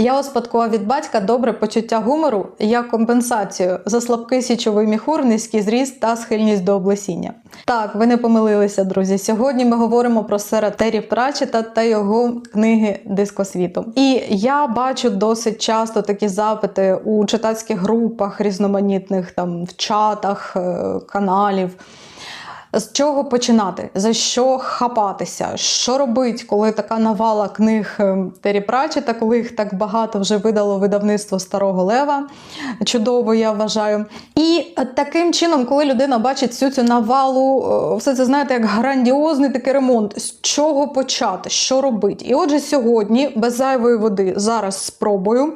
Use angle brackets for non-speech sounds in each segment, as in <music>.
Я успадкував від батька добре почуття гумору як компенсацію за слабкий січовий міхур, низький зріст та схильність до облесіння. Так, ви не помилилися, друзі. Сьогодні ми говоримо про сера Террі Прачета та його книги Дискосвіту. І я бачу досить часто такі запити у читацьких групах різноманітних, там в чатах е, каналів. З чого починати? За що хапатися? Що робить, коли така навала книг е, Террі Пратчета, коли їх так багато вже видало видавництво Старого Лева? Чудово, я вважаю. І е, таким чином, коли людина бачить всю цю навалу, е, все це знаєте, як грандіозний такий ремонт. З чого почати? Що робити? І отже, сьогодні, без зайвої води, зараз спробую.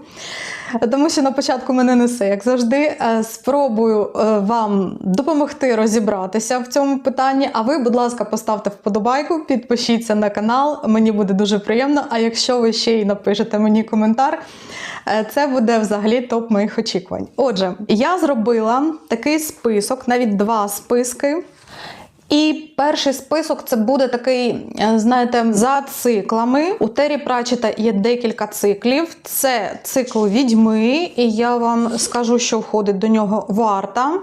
Тому що на початку мене несе, як завжди, Е, спробую е, вам допомогти розібратися в цьому питанні. А ви, будь ласка, поставте вподобайку, підпишіться на канал, мені буде дуже приємно. А якщо ви ще й напишете мені коментар, е, це буде взагалі топ моїх очікувань. Отже, я зробила такий список, навіть два списки. І перший список це буде такий, е, знаєте, за циклами. У Террі Прачета є декілька циклів. Це цикл відьми, і я вам скажу, що входить до нього варта,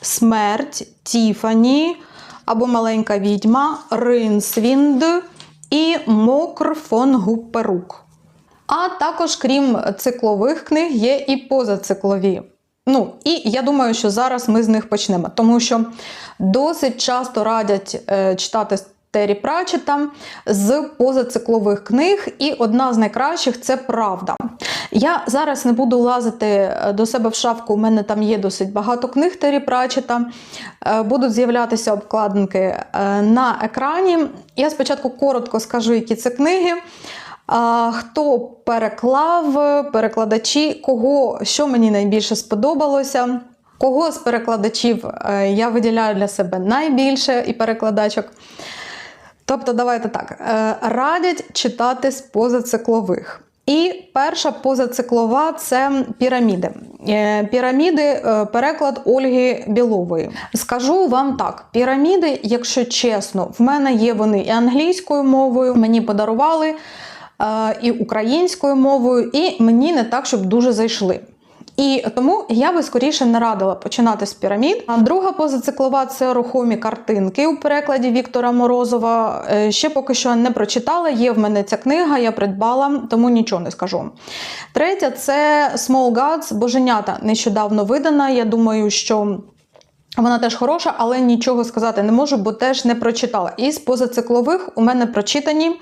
смерть, Тіфані або маленька відьма, Ринсвінд і Мокр фон Гуперук. А також, крім циклових книг, є і позациклові. Ну, і я думаю, що зараз ми з них почнемо, тому що досить часто радять е, читати Террі Пратчета з позациклових книг, і одна з найкращих це правда. Я зараз не буду лазити е, до себе в шафку, у мене там є досить багато книг Террі Пратчета. Е, Будуть з'являтися обкладинки е, на екрані. Я спочатку коротко скажу, які це книги. Хто переклав, перекладачі, кого що мені найбільше сподобалося, кого з перекладачів е, я виділяю для себе найбільше і перекладачок. Тобто, давайте так: е, радять читати з позациклових. І перша позациклова це піраміди. Е, Піраміди е, переклад Ольги Білової. Скажу вам так: піраміди, якщо чесно, в мене є вони і англійською мовою, мені подарували е, і українською мовою, і мені не так, щоб дуже зайшли. І тому я би скоріше не радила починати з пірамід. А друга позациклова це рухомі картинки у перекладі Віктора Морозова. Е, Ще поки що не прочитала. Є в мене ця книга, я придбала, тому нічого не скажу. Третя це Small Gods, Боженята нещодавно видана. Я думаю, що. Вона теж хороша, але нічого сказати не можу, бо теж не прочитала. Із позациклових у мене прочитані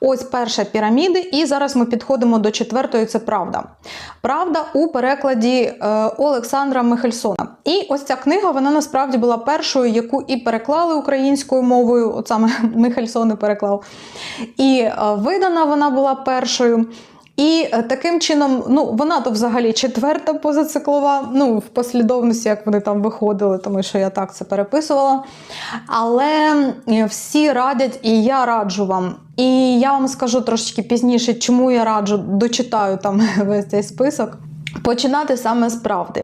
ось перша піраміди, і зараз ми підходимо до четвертої. Це правда. Правда у перекладі е, Олександра Михельсона. І ось ця книга вона насправді була першою, яку і переклали українською мовою. От саме <laughs> Михельсон і переклав. І е, видана вона була першою. І е, таким чином, ну вона то взагалі четверта позациклова, ну в послідовності, як вони там виходили, тому що я так це переписувала. Але е, всі радять, і я раджу вам. І я вам скажу трошечки пізніше, чому я раджу, дочитаю там <laughs> весь цей список. Починати саме з правди.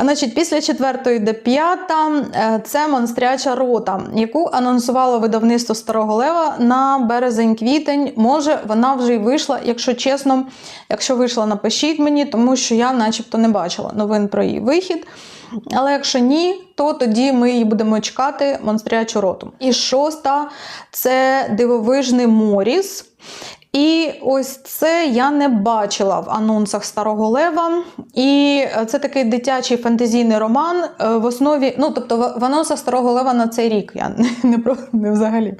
Значить, після четвертої йде п'ята е, це монстряча рота, яку анонсувало видавництво Старого Лева на березень-квітень. Може, вона вже й вийшла. Якщо чесно, якщо вийшла, напишіть мені, тому що я, начебто, не бачила новин про її вихід. Але якщо ні, то тоді ми її будемо чекати монстрячу роту. І шоста це дивовижний Моріс. І ось це я не бачила в анонсах Старого Лева. І це такий дитячий фентезійний роман е, в основі, ну тобто в- анонсах Старого Лева на цей рік я <laughs> не, про, не взагалі.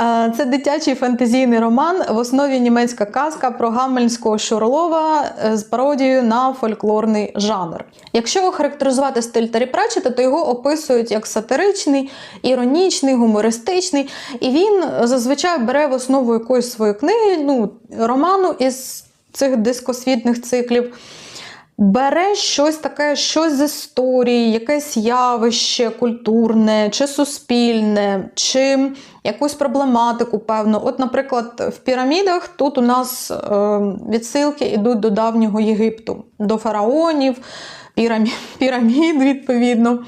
Е, Це дитячий фентезійний роман, в основі німецька казка про гамельського Шурлова е, з пародією на фольклорний жанр. Якщо охарактеризувати стиль Террі Пратчета, то його описують як сатиричний, іронічний, гумористичний, і він зазвичай бере в основу якоїсь своєї книги, ну, роману із цих дискосвітних циклів. Бере щось таке, щось з історії, якесь явище культурне чи суспільне, чи якусь проблематику, певну. От, наприклад, в пірамідах тут у нас е, відсилки йдуть до давнього Єгипту, до фараонів, <laughs> пірамід, відповідно,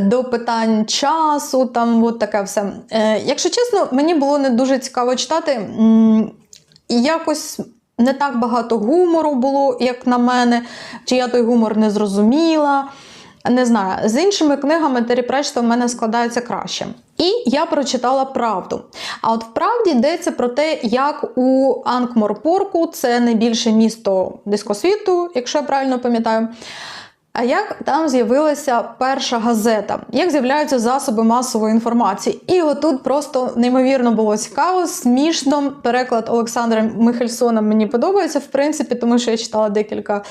до питань часу, там от таке все. Е, якщо чесно, мені було не дуже цікаво читати. Якось не так багато гумору було, як на мене, чи я той гумор не зрозуміла. Не знаю, з іншими книгами Террі Претчета в мене складається краще. І я прочитала правду. А от в правді йдеться про те, як у Анкморпорку, це найбільше місто дискосвіту, якщо я правильно пам'ятаю. А як там з'явилася перша газета? Як з'являються засоби масової інформації? І отут просто неймовірно було цікаво, смішно. Переклад Олександра Михельсона мені подобається, в принципі, тому що я читала декілька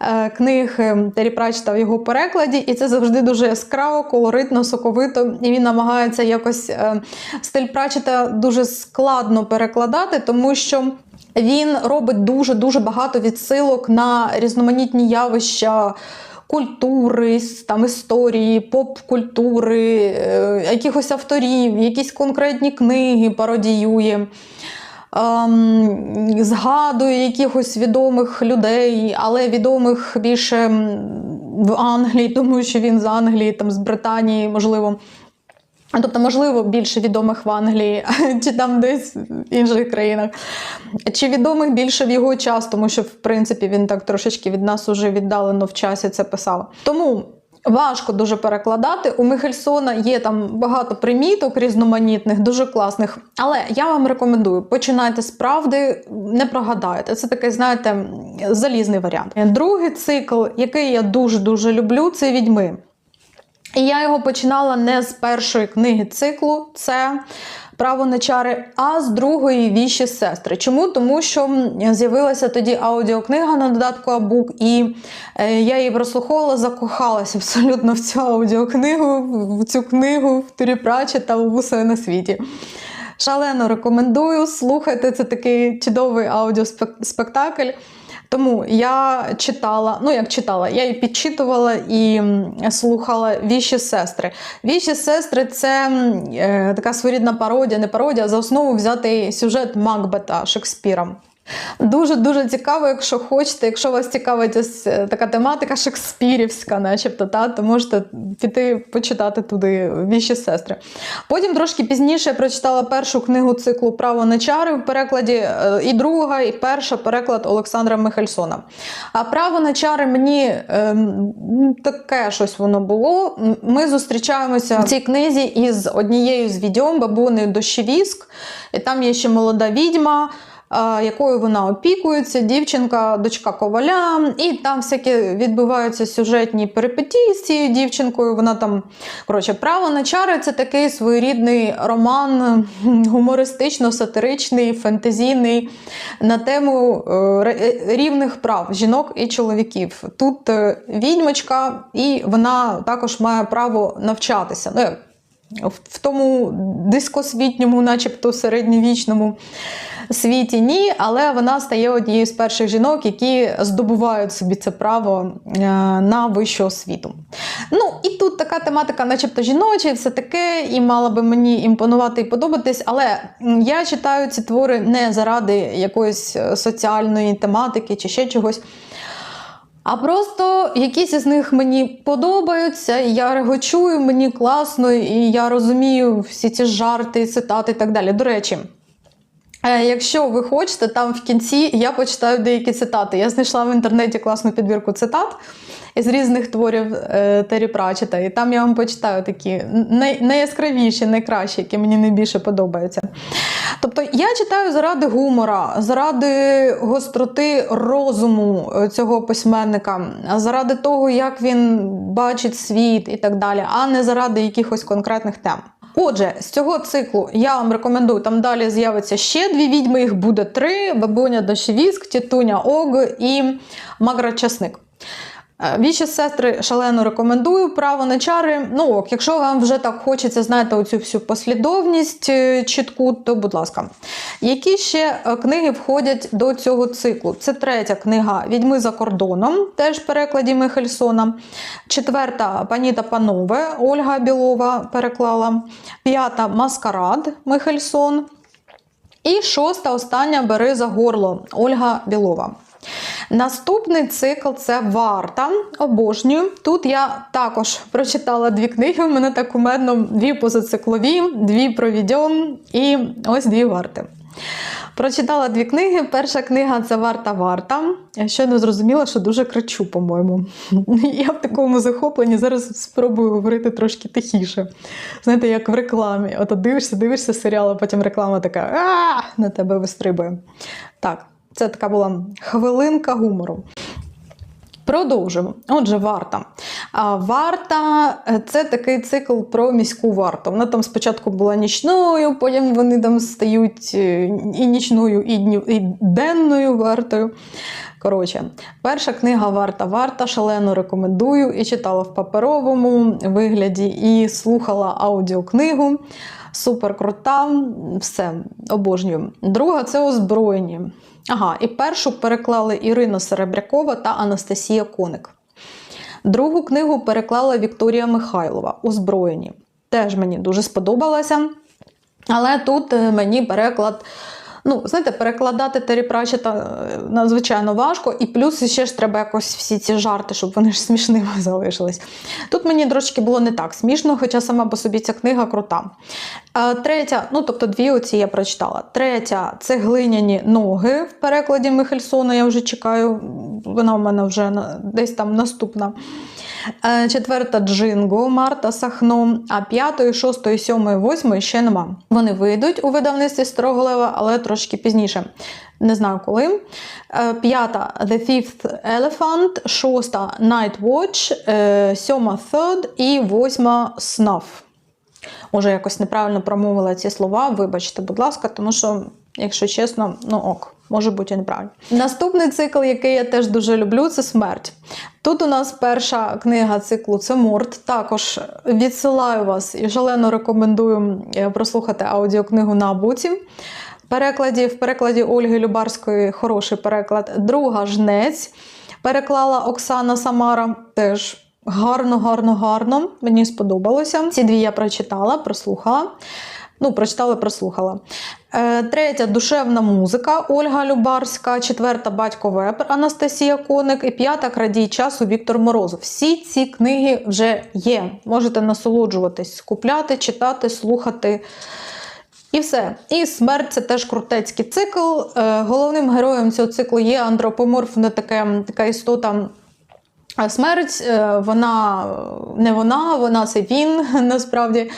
е, книг е, Террі Пратчета в його перекладі, і це завжди дуже яскраво, колоритно, соковито. І він намагається якось е, стиль Пратчета дуже складно перекладати, тому що. Він робить дуже дуже багато відсилок на різноманітні явища культури, там історії, поп-культури, е, якихось авторів, якісь конкретні книги пародіює. Ем, згадує якихось відомих людей, але відомих більше в Англії, <laughs> тому що він з Англії, там з Британії, можливо. Тобто, можливо, більше відомих в Англії, <laughs> чи там десь в інших країнах, чи відомих більше в його час, тому що, в принципі, він так трошечки від нас уже віддалено в часі це писав. Тому важко дуже перекладати. У Михельсона є там багато приміток різноманітних, дуже класних. Але я вам рекомендую, починайте з правди, не прогадаєте. Це такий, знаєте, залізний варіант. Другий цикл, який я дуже-дуже люблю, це відьми. І я його починала не з першої книги циклу, це Право на чари, а з другої віші сестри. Чому? Тому що з'явилася тоді аудіокнига на додатку Абук, і е, я її прослуховувала, закохалася абсолютно в цю аудіокнигу, в цю книгу, в Турі Пратчета, у «Усе на світі. Шалено рекомендую. Слухайте, це такий чудовий аудіоспектакль. Тому я читала, ну як читала, я і підчитувала і слухала віші сестри. Віші сестри це е, така своєрідна пародія, не пародія, за основу взяти сюжет Макбета Шекспіра. Дуже-дуже цікаво, якщо хочете, якщо вас цікавить ось е, така тематика шекспірівська, начебто, та, то можете піти почитати туди віші сестри. Потім трошки пізніше я прочитала першу книгу циклу Право на чари в перекладі, е, і друга, і перша переклад Олександра Михельсона. А право на чари мені ем, таке щось воно було. Ми зустрічаємося в цій книзі із однією з відьом, бабунею Дощевіск, і там є ще молода відьма якою вона опікується, дівчинка, дочка коваля, і там всякі відбуваються сюжетні перипетії з цією дівчинкою. Вона там, коротше, право на чари це такий своєрідний роман <laughs> гумористично-сатиричний, фентезійний на тему е, рівних прав жінок і чоловіків. Тут е, відьмочка, і вона також має право навчатися. Ну, в- тому дискосвітньому, начебто середньовічному світі ні, але вона стає однією з перших жінок, які здобувають собі це право е, на вищу освіту. Ну і тут така тематика, начебто жіноча, і все таке, і мала би мені імпонувати і подобатись. Але я читаю ці твори не заради якоїсь е, соціальної тематики чи ще чогось. А просто якісь із них мені подобаються, я регочую, мені класно, і я розумію всі ці жарти, цитати і так далі. До речі, якщо ви хочете, там в кінці я почитаю деякі цитати. Я знайшла в інтернеті класну підбірку цитат із різних творів е, Террі Пратчета, і там я вам почитаю такі най- найяскравіші, найкращі, які мені найбільше подобаються. Тобто я читаю заради гумора, заради гостроти розуму е, цього письменника, заради того, як він бачить світ і так далі, а не заради якихось конкретних тем. Отже, з цього циклу я вам рекомендую, там далі з'явиться ще дві відьми, їх буде три: бабуня Дощевіск, тітуня Ог і Магра Часник. Е, Вічі сестри шалено рекомендую право на чари. Ну ок, якщо вам вже так хочеться, знаєте, оцю всю послідовність е, чітку, то будь ласка. Які ще е, книги входять до цього циклу? Це третя книга Відьми за кордоном, теж в перекладі Михельсона. Четверта Пані та панове Ольга Білова переклала. П'ята Маскарад Михельсон. І шоста остання Бери за горло Ольга Білова. Наступний цикл це Варта. Обожнюю. Тут я також прочитала дві книги. У мене так кумедно дві позациклові, дві про відьом і ось дві варти. Прочитала дві книги. Перша книга це Варта Варта. Я не зрозуміла, що дуже кричу, по-моєму. <laughs> Я в такому захопленні зараз спробую говорити трошки тихіше. Знаєте, як в рекламі. От дивишся, дивишся серіал, а потім реклама така на тебе вистрибує. Так, це така була хвилинка гумору. Продовжимо. Отже, варта. Варта е, це такий цикл про міську варту. Вона там спочатку була нічною, потім вони там стають е, і нічною, і, дню, і денною вартою. Коротше, перша книга Варта Варта шалено рекомендую і читала в паперовому вигляді, і слухала аудіокнигу. Супер крута, все обожнюю. Друга це озброєні. Ага, і першу переклали Ірина Серебрякова та Анастасія Коник. Другу книгу переклала Вікторія Михайлова Озброєні. Теж мені дуже сподобалася. Але тут е, мені переклад. Ну, знаєте, перекладати Террі Пратчета е, надзвичайно важко, і плюс ще ж треба якось всі ці жарти, щоб вони ж смішними <laughs> залишились. Тут мені трошки було не так смішно, хоча сама по собі ця книга крута. Е, Третя, ну тобто дві оці я прочитала. Третя це глиняні ноги в перекладі Михельсона. Я вже чекаю, вона у мене вже десь там наступна. Е, Четверта Джинго Марта Сахно, а п'ятої, шостої, сьомої, восьмої ще нема. Вони вийдуть у видавництві Строголева, але трошки пізніше. Не знаю коли. Е, П'ята The Fifth Elephant, шоста Night Watch, е, сьома Third і восьма Snuff. Може, якось неправильно промовила ці слова, вибачте, будь ласка, тому що, якщо чесно, ну ок, може бути і неправильно. Наступний цикл, який я теж дуже люблю, це смерть. Тут у нас перша книга циклу це Морт. Також відсилаю вас і шалено рекомендую е, прослухати аудіокнигу на Абуці. Перекладі, в перекладі Ольги Любарської хороший переклад. Друга жнець переклала Оксана Самара. Теж гарно, гарно, гарно. Мені сподобалося. Ці дві я прочитала, прослухала. Ну, прочитала, прослухала. Е, третя душевна музика Ольга Любарська, четверта батько Вебер Анастасія Коник і п'ята крадій часу Віктор Морозов. Всі ці книги вже є. Можете насолоджуватись, купляти, читати, слухати. І все. І смерть це теж крутецький цикл. Е, головним героєм цього циклу є антропоморфна таке, така істота. Смерть, е, вона не вона, вона це він <laughs> насправді.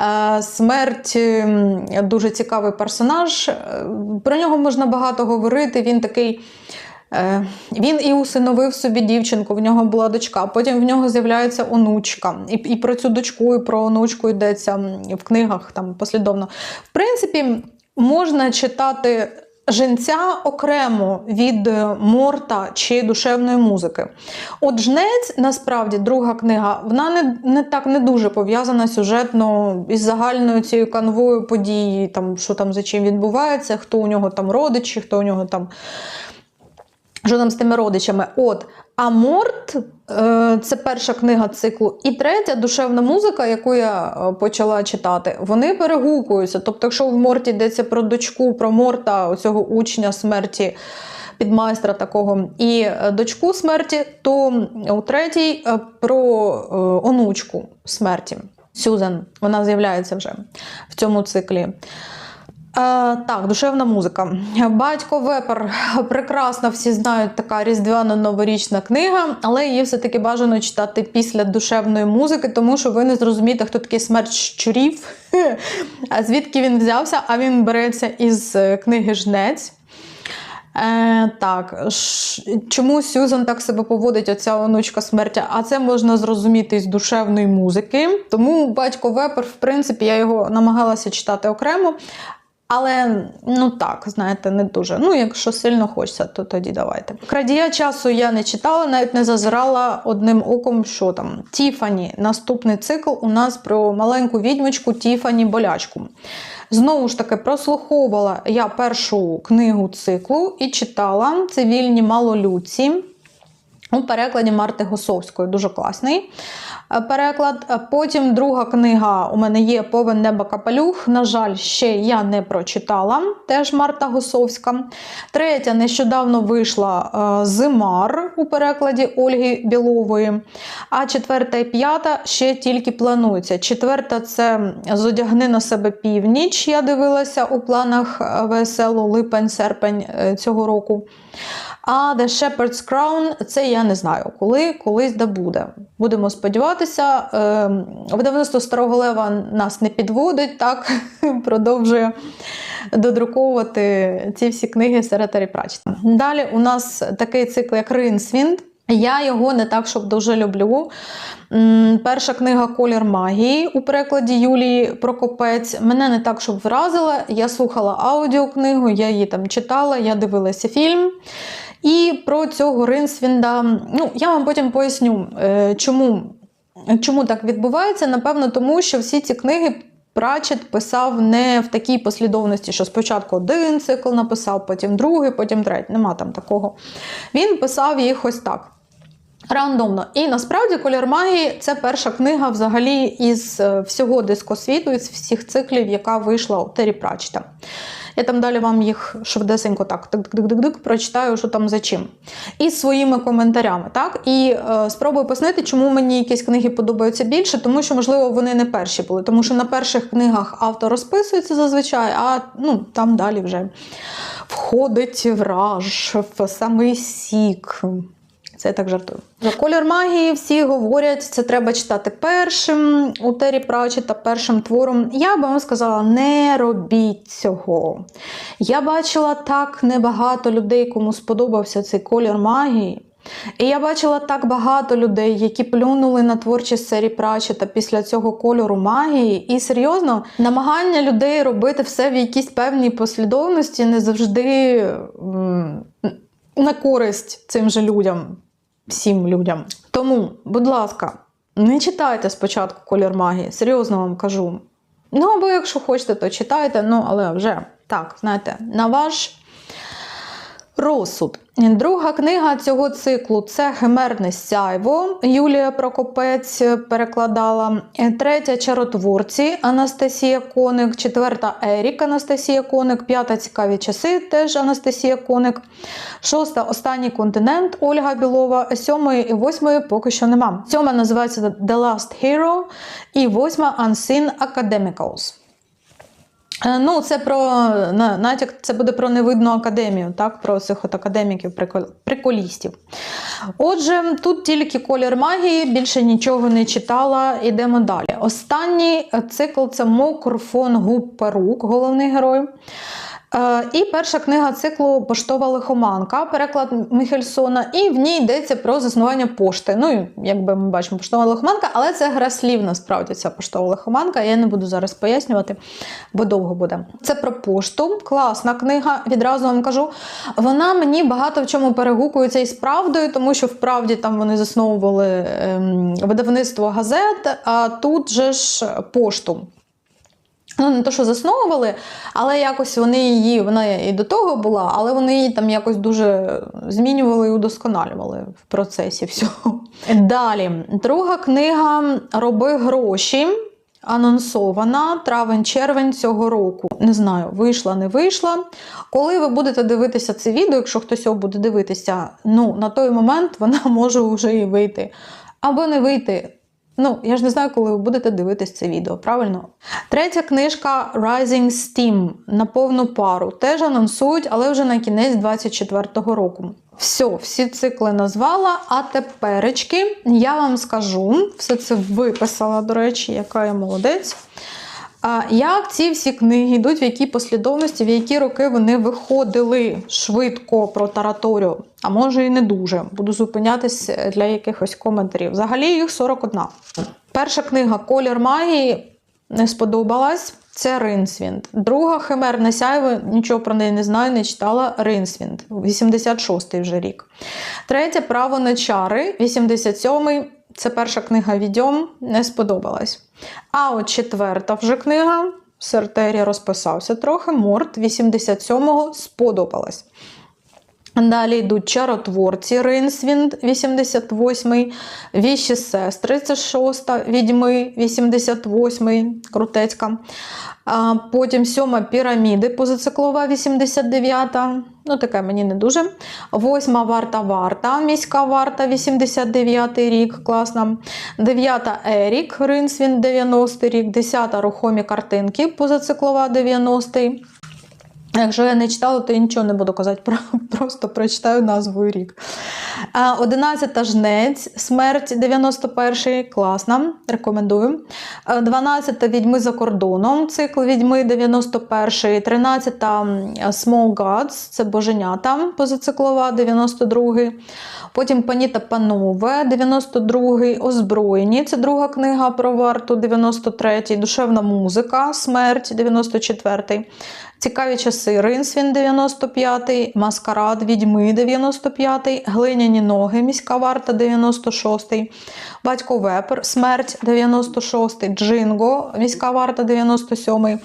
Е, Смерть дуже цікавий персонаж. Е, Про нього можна багато говорити. Він такий. Він і усиновив собі дівчинку, в нього була дочка, потім в нього з'являється онучка. І, і про цю дочку, і про онучку йдеться в книгах там послідовно. В принципі, можна читати женця окремо від е, морта чи душевної музики. От жнець, насправді, друга книга, вона не, не так не дуже пов'язана сюжетно із загальною цією канвою події, там, що там за чим відбувається, хто у нього там родичі, хто у нього там. Там з тими родичами? От. А Морт е, це перша книга циклу. І третя душевна музика, яку я е, почала читати, вони перегукуються. Тобто, якщо в Морті йдеться про дочку, про Морта, цього учня смерті підмайстра такого, і е, дочку смерті, то у третій про онучку смерті. Сюзан, вона з'являється вже в цьому циклі. Е, так, душевна музика. Батько Вепер прекрасна, всі знають така різдвяно-новорічна книга, але її все-таки бажано читати після душевної музики, тому що ви не зрозумієте, хто такий смерть щурів, <laughs> а звідки він взявся, а він береться із е, книги Жнець. Е, так, чому Сюзан так себе поводить, оця онучка смерті? А це можна зрозуміти з душевної музики. Тому батько Вепер, в принципі, я його намагалася читати окремо. Але ну так, знаєте, не дуже. Ну, якщо сильно хочеться, то тоді давайте. Крадія часу я не читала, навіть не зазирала одним оком, що там. Тіфані. Наступний цикл у нас про маленьку відьмочку Тіфані Болячку. Знову ж таки, прослуховувала я першу книгу циклу і читала цивільні малолюдці. У перекладі Марти Госовської дуже класний е, переклад. Потім друга книга у мене є Повен неба капелюх. На жаль, ще я не прочитала, теж Марта Госовська. Третя нещодавно вийшла е, Зимар у перекладі Ольги Білової. А четверта і п'ята ще тільки плануються. Четверта це Зодягни на себе північ. Я дивилася у планах е, ВСЛ липень-серпень цього року. А The Shepherd's Crown це я не знаю, коли, колись да буде. Будемо сподіватися, е, видавництво Старого Лева нас не підводить, так <laughs> продовжує додруковувати ці всі книги Серед Прачта. Далі у нас такий цикл, як Ринсвінд. Я його не так, щоб дуже люблю. Перша книга Колір магії у перекладі Юлії Прокопець мене не так, щоб вразила. Я слухала аудіокнигу, я її там читала, я дивилася фільм. І про цього Ринсвінда, ну я вам потім поясню, е, чому, чому так відбувається. Напевно, тому що всі ці книги. Прачет писав не в такій послідовності, що спочатку один цикл написав, потім другий, потім третій. Нема там такого. Він писав їх ось так. Рандомно. І насправді колір магії це перша книга взагалі із е, всього дискосвіту, із всіх циклів, яка вийшла у Тері Прачета. Я там далі вам їх швидесенько так дик-дик-дик-дик прочитаю, що там за чим. І своїми коментарями. так? І е, спробую пояснити, чому мені якісь книги подобаються більше, тому що, можливо, вони не перші були. Тому що на перших книгах автор розписується зазвичай, а ну, там далі вже входить враж в самий сік. Це я так жартую. За колір магії всі говорять, це треба читати першим у Тері Прачета, першим твором. Я би вам сказала, не робіть цього. Я бачила так небагато людей, кому сподобався цей колір магії. І я бачила так багато людей, які плюнули на творчість серії Прачета після цього кольору магії. І серйозно, намагання людей робити все в якійсь певній послідовності не завжди м, на користь цим же людям всім людям. Тому, будь ласка, не читайте спочатку колір магії, серйозно вам кажу. Ну, або якщо хочете, то читайте, ну, але вже так, знаєте, на ваш розсуд. Друга книга цього циклу це Химерне сяйво. Юлія Прокопець перекладала. Третя чаротворці Анастасія Коник, четверта Ерік Анастасія Коник, п'ята цікаві часи теж Анастасія Коник. Шоста останній континент Ольга Білова. Сьомої і восьмої поки що нема. Сьома називається The Last Hero і восьма Unseen Academicals. Е, Ну, це про натяк, це буде про невидну академію, так? про цих академіків, приколістів. Отже, тут тільки колір магії, більше нічого не читала. Ідемо далі. Останній е, цикл це Мокр фон Губ Перук, головний герой. Е, І перша книга циклу Поштова лихоманка, переклад Міхельсона, і в ній йдеться про заснування пошти. Ну, якби ми бачимо, поштова лихоманка, але це гра слів, насправді, ця поштова лихоманка. Я не буду зараз пояснювати, бо довго буде. Це про пошту. Класна книга, відразу вам кажу. Вона мені багато в чому перегукується із правдою, тому що вправді там вони засновували ем, видавництво газет, а тут же ж пошту. Ну, не то, що засновували, але якось вони її, вона і до того була, але вони її там якось дуже змінювали і удосконалювали в процесі всього. Далі, друга книга Роби гроші. Анонсована травень-червень цього року. Не знаю, вийшла, не вийшла. Коли ви будете дивитися це відео, якщо хтось його буде дивитися, ну на той момент вона <laughs> може вже і вийти. Або не вийти. Ну, я ж не знаю, коли ви будете дивитись це відео, правильно? Третя книжка Rising Steam на повну пару. Теж анонсують, але вже на кінець 24-го року. Все, всі цикли назвала. А теперечки я вам скажу, все це виписала, до речі, яка я молодець. Як ці всі книги йдуть, в якій послідовності, в які роки вони виходили швидко про тараторію, а може і не дуже. Буду зупинятись для якихось коментарів. Взагалі їх 41. Перша книга Колір магії не сподобалась. Це Ринсвінд. Друга Химерне сяйво, нічого про неї не знаю, не читала. Ринсвінд, 86-й вже рік. Третя Право на чари, 87-й. Це перша книга Відьом, не сподобалась. А от четверта вже книга, Сертері розписався трохи, Морт 87-го сподобалась. Далі йдуть чаротворці Ринсвінд 88, Віщі сестри, це 6, Відьми 88, Крутецька. Потім сьома піраміди позациклова 89, ну таке мені не дуже. Восьма варта варта, міська варта 89 рік, класна. Дев'ята Ерік, Ринсвін 90 рік, десята рухомі картинки позациклова 90. Якщо я не читала, то я нічого не буду казати, <laughs> просто прочитаю назву і рік. А, 11 жнець, смерть 91 класна, рекомендую. А, 12 відьми за кордоном, цикл відьми 91 13 Small Gods, це боженята, позациклова 92 Потім Паніта Панове, 92 Озброєні, це друга книга про варту, 93 Душевна музика, смерть, 94 Цікаві часи Ринсвін 95-й, Маскарад Відьми 95-й, Глиняні ноги, міська варта 96-й, Батько Вепер, Смерть 96-й, Джинго, міська варта 97-й,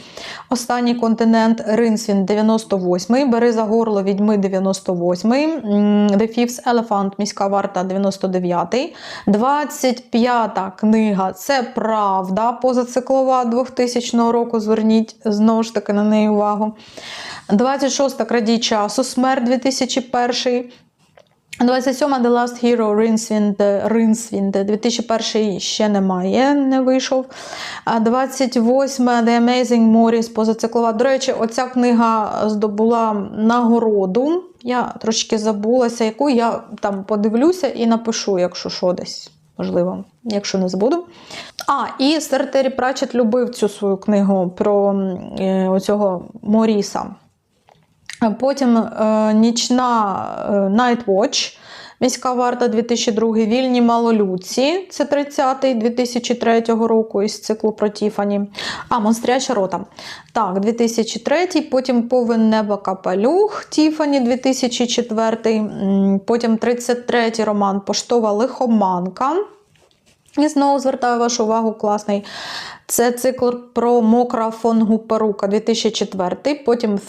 Останній континент Ринсвін 98-й, Бери за горло Відьми 98-й, м, The Fifth Elephant, міська варта 99-й, 25-та книга Це правда позациклова 2000 року. Зверніть знову ж таки на неї увагу. 26-та Крадій часу, смерть 2001. 27 The Last Hero Rincewind, Rincewind 2001 ще немає, не вийшов. А 28 The Amazing Morris позациклова. До речі, оця книга здобула нагороду. Я трошки забулася, яку я там подивлюся і напишу, якщо що десь. Можливо, якщо не забуду. А, і Сер Террі Прачет любив цю свою книгу про е, оцього Моріса. Потім е, нічна е, Night Watch, міська варта 2002, вільні малолюдці, це 30-й 2003 року із циклу про Тіфані. А, Монстряча рота. Так, 2003, потім Повен неба Капелюх, Тіфані 2004, потім 33-й роман Поштова лихоманка. І знову звертаю вашу увагу, класний. Це цикл про Мокра фон Гуперука 2004, потім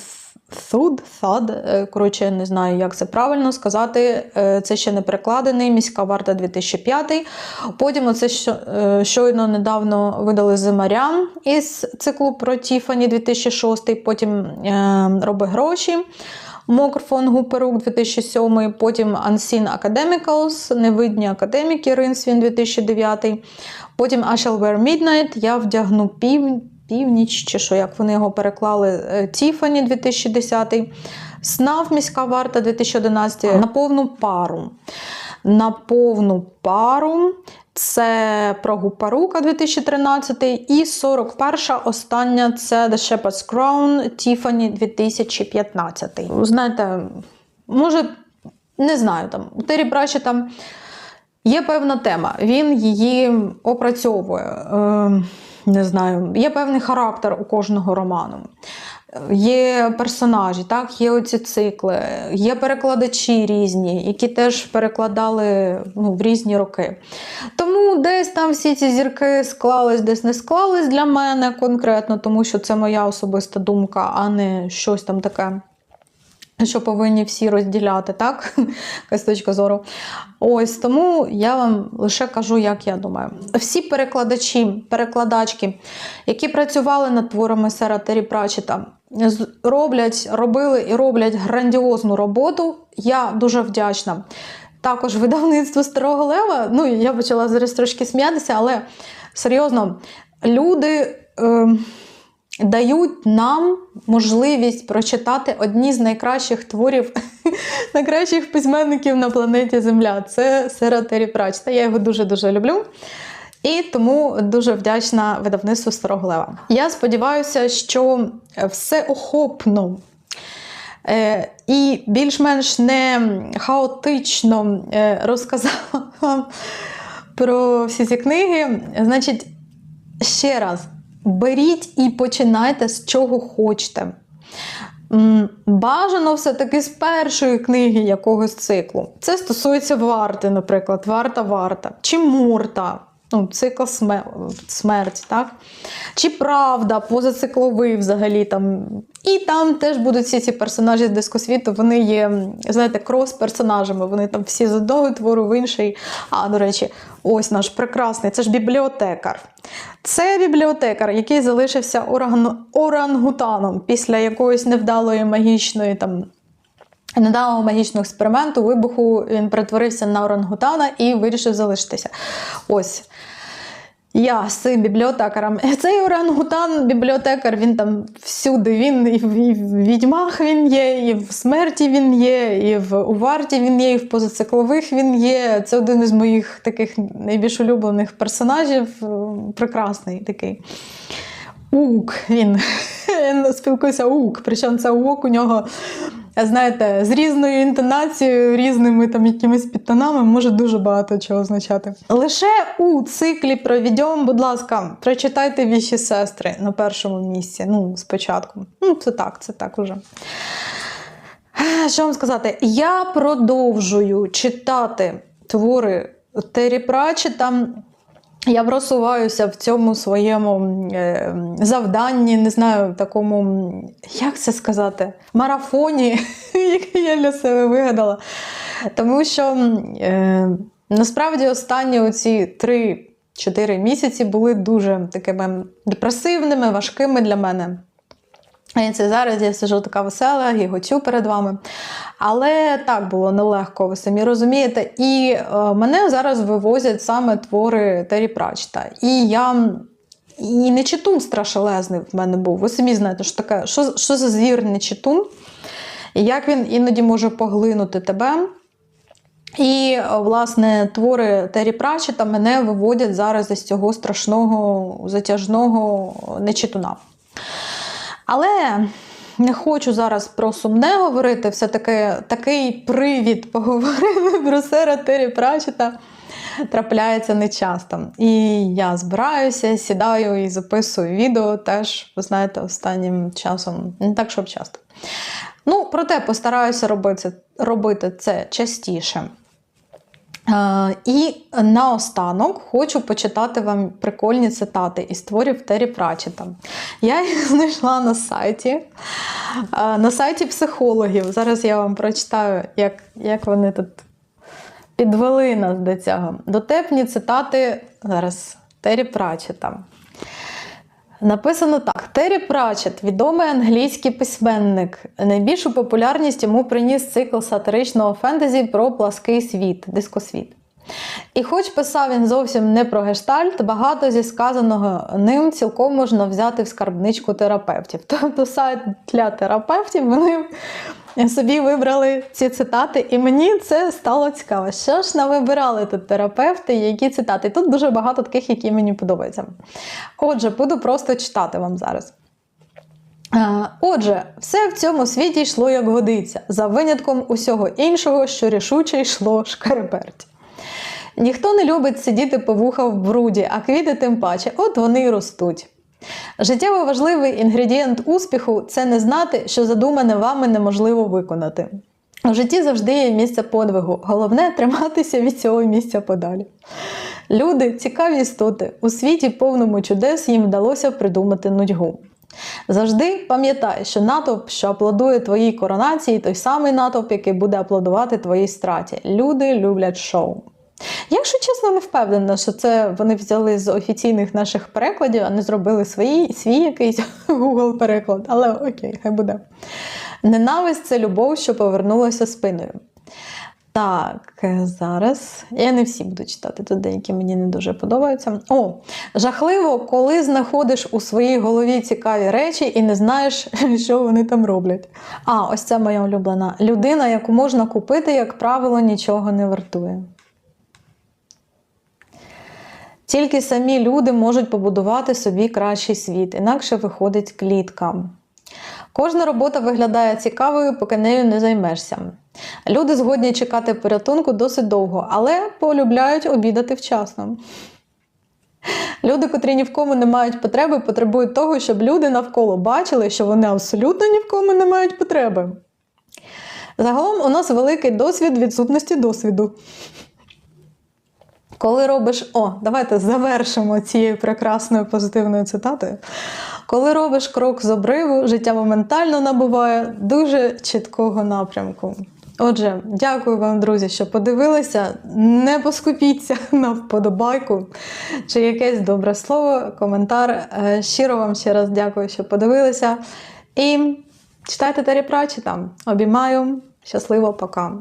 Thud, Thud, е, коротше, не знаю, як це правильно сказати. Е, Це ще не перекладений, міська варта 2005. Потім оце е, щойно недавно видали Зимаря із циклу про Тіфані 2006, потім Роби гроші. Мокр фон Гуперук 2007, потім Unseen Academicals, Невидні академіки Ринсвін 2009, потім I Shall Wear Midnight, Я вдягну пів, північ, чи що, як вони його переклали, е, Тіфані 2010, Снав міська варта 2011, на повну пару. На повну пару. Це про Гупарука 2013 і 41-ша остання це The Shepherd's Crown Tiffany 2015. Знаєте, може, не знаю, там у Террі Пратчета є певна тема, він її опрацьовує. Не знаю, є певний характер у кожного роману. Є персонажі, так, є оці цикли, є перекладачі різні, які теж перекладали ну, в різні роки. Тому десь там всі ці зірки склались, десь не склались для мене конкретно, тому що це моя особиста думка, а не щось там таке. Що повинні всі розділяти, так? <laughs> Якась точка зору. Ось тому я вам лише кажу, як я думаю. Всі перекладачі, перекладачки, які працювали над творами Сера Террі Пратчета, з- роблять, робили і роблять грандіозну роботу. Я дуже вдячна. Також видавництво Старого Лева. Ну, я почала зараз трошки сміятися, але серйозно, люди. Е, дають нам можливість прочитати одні з найкращих творів, <laughs> найкращих письменників на планеті Земля. Це Сера Террі Пратчета. Я його дуже-дуже люблю. І тому дуже вдячна видавництву Старого Лева. Я сподіваюся, що все охопно е, і більш-менш не хаотично е, розказала <laughs> вам про всі ці книги. Значить, ще раз, беріть і починайте з чого хочете. Бажано все-таки з першої книги якогось циклу. Це стосується варти, наприклад, варта варта чи мурта. Ну, цикл смер- смерть, так? Чи правда, позацикловий взагалі там. І там теж будуть всі ці персонажі з дискосвіту, вони є, знаєте, крос-персонажами. Вони там всі з одного твору в інший. А, до речі, ось наш прекрасний, це ж бібліотекар. Це бібліотекар, який залишився орангу- орангутаном після якоїсь невдалої магічної там. Недавнього магічного експерименту вибуху він перетворився на орангутана і вирішив залишитися. Ось. Я з цим бібліотекарем. <laughs> Цей орангутан, бібліотекар, він там всюди. Він і в, і в відьмах він є, і в смерті він є, і в у варті він є, і в позациклових він є. Це один із моїх таких найбільш улюблених персонажів. Прекрасний такий. Ук він. Спілкується ук. Причому це ук у нього, знаєте, з різною інтонацією, різними там якимись підтонами може дуже багато чого означати. Лише у циклі про відьом, будь ласка, прочитайте віші сестри на першому місці. Ну, спочатку. Ну, це так, це так уже. Що вам сказати? Я продовжую читати твори Террі Пратчета. Я просуваюся в цьому своєму е, завданні, не знаю, такому, як це сказати, марафоні, <laughs> який я для себе вигадала. Тому що е, насправді останні оці 3-4 місяці були дуже такими депресивними, важкими для мене. Це зараз я сижу така весела, гігочу перед вами. Але так було нелегко, ви самі розумієте. І е, мене зараз вивозять саме твори Террі Прачта. І я і не читун страшелезний в мене був. Ви самі знаєте, що таке, що, що за звір не читун, і як він іноді може поглинути тебе. І, власне, твори Террі Прачета мене виводять зараз із цього страшного, затяжного нечитуна. Але не хочу зараз про сумне говорити, все-таки такий привід <laughs> поговорити про сера Террі Прачета трапляється нечасто. І я збираюся, сідаю і записую відео теж, ви знаєте, останнім часом, не так, щоб часто. Ну, проте постараюся робити, робити це частіше. Е, І наостанок хочу почитати вам прикольні цитати із творів Террі Прачета. Я їх <laughs> знайшла на сайті, е, на сайті психологів. Зараз я вам прочитаю, як, як вони тут підвели нас до цього. Дотепні цитати зараз Террі Пратчета. Написано так: Террі Прачет, відомий англійський письменник. Найбільшу популярність йому приніс цикл сатиричного фентезі про плаский світ, дискосвіт. І хоч писав він зовсім не про гештальт, багато зі сказаного ним цілком можна взяти в скарбничку терапевтів. <laughs> Тобто сайт для терапевтів вони собі вибрали ці цитати, і мені це стало цікаво. Що ж навибирали тут терапевти, які цитати? Тут дуже багато таких, які мені подобаються. Отже, буду просто читати вам зараз. Отже, все в цьому світі йшло як годиться, за винятком усього іншого, що рішуче йшло шкареберть. Ніхто не любить сидіти по вуха в бруді, а квіти тим паче, от вони й ростуть. Життєво важливий інгредієнт успіху це не знати, що задумане вами неможливо виконати. У житті завжди є місце подвигу. Головне триматися від цього місця подалі. Люди цікаві істоти. У світі повному чудес їм вдалося придумати нудьгу. Завжди пам'ятай, що натовп, що аплодує твоїй коронації, той самий натовп, який буде аплодувати твоїй страті. Люди люблять шоу. Я, Якщо чесно, не впевнена, що це вони взяли з офіційних наших перекладів, а не зробили свої, свій якийсь <laughs> Google переклад. Але окей, хай буде. Ненависть це любов, що повернулася спиною. Так, зараз. Я не всі буду читати, тут деякі мені не дуже подобаються. О, жахливо, коли знаходиш у своїй голові цікаві речі і не знаєш, <laughs> що вони там роблять. А, ось це моя улюблена. Людина, яку можна купити, як правило, нічого не вартує. Тільки самі люди можуть побудувати собі кращий світ, інакше виходить клітка. Кожна робота виглядає цікавою, поки нею не займешся. Люди згодні чекати порятунку досить довго, але полюбляють обідати вчасно. Люди, котрі ні в кому не мають потреби, потребують того, щоб люди навколо бачили, що вони абсолютно ні в кому не мають потреби. Загалом у нас великий досвід відсутності досвіду. Коли робиш, о, давайте завершимо цією прекрасною позитивною цитатою. Коли робиш крок з обриву, життя моментально набуває дуже чіткого напрямку. Отже, дякую вам, друзі, що подивилися. Не поскупіться <laughs> на вподобайку чи якесь добре слово, коментар. Е, Щиро вам ще раз дякую, що подивилися. І читайте Террі Пратчета. Обіймаю. Щасливо, пока.